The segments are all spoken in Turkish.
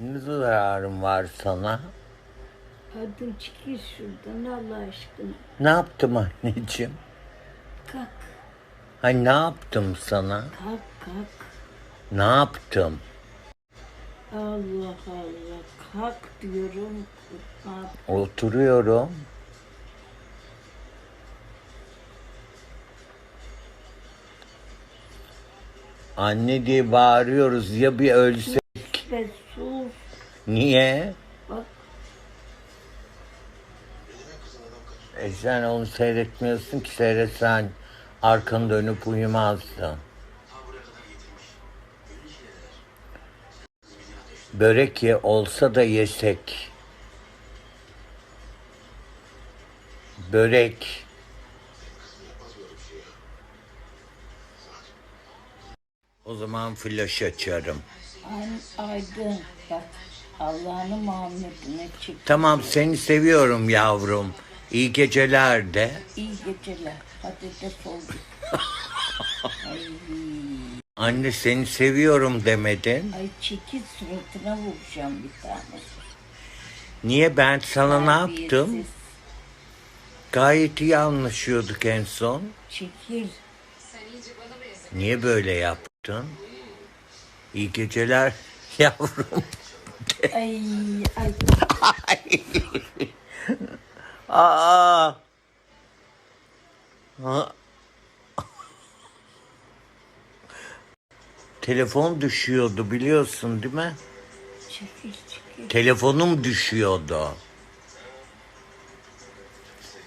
Ne zararım var sana? Hadi çıkır şuradan Allah aşkına. Ne yaptım anneciğim? Kalk, Hay ne yaptım sana? kalk, kalk. Ne yaptım? Allah Allah. Kalk diyorum. Kalk. Oturuyorum. Anne diye bağırıyoruz ya bir ölse. Niye? Bak E sen onu seyretmiyorsun ki seyretsen arkanı dönüp uyumazdın. Börek ye olsa da yesek. Börek. O zaman flash açarım. Ay, aydın. Bak Allah'ın Muhammed'ine çık. Tamam seni seviyorum yavrum. İyi geceler de. İyi geceler. Hadi defol ay, Anne seni seviyorum demedin. ay çekil suratına vuracağım bir tane. Niye ben sana ne yaptım? Gayet iyi anlaşıyorduk en son. Çekil. Niye böyle yaptın? İyi geceler yavrum. Ay ay. Aa. Ha. Telefon düşüyordu biliyorsun değil mi? Çekil çekil. Telefonum düşüyordu.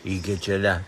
İyi geceler.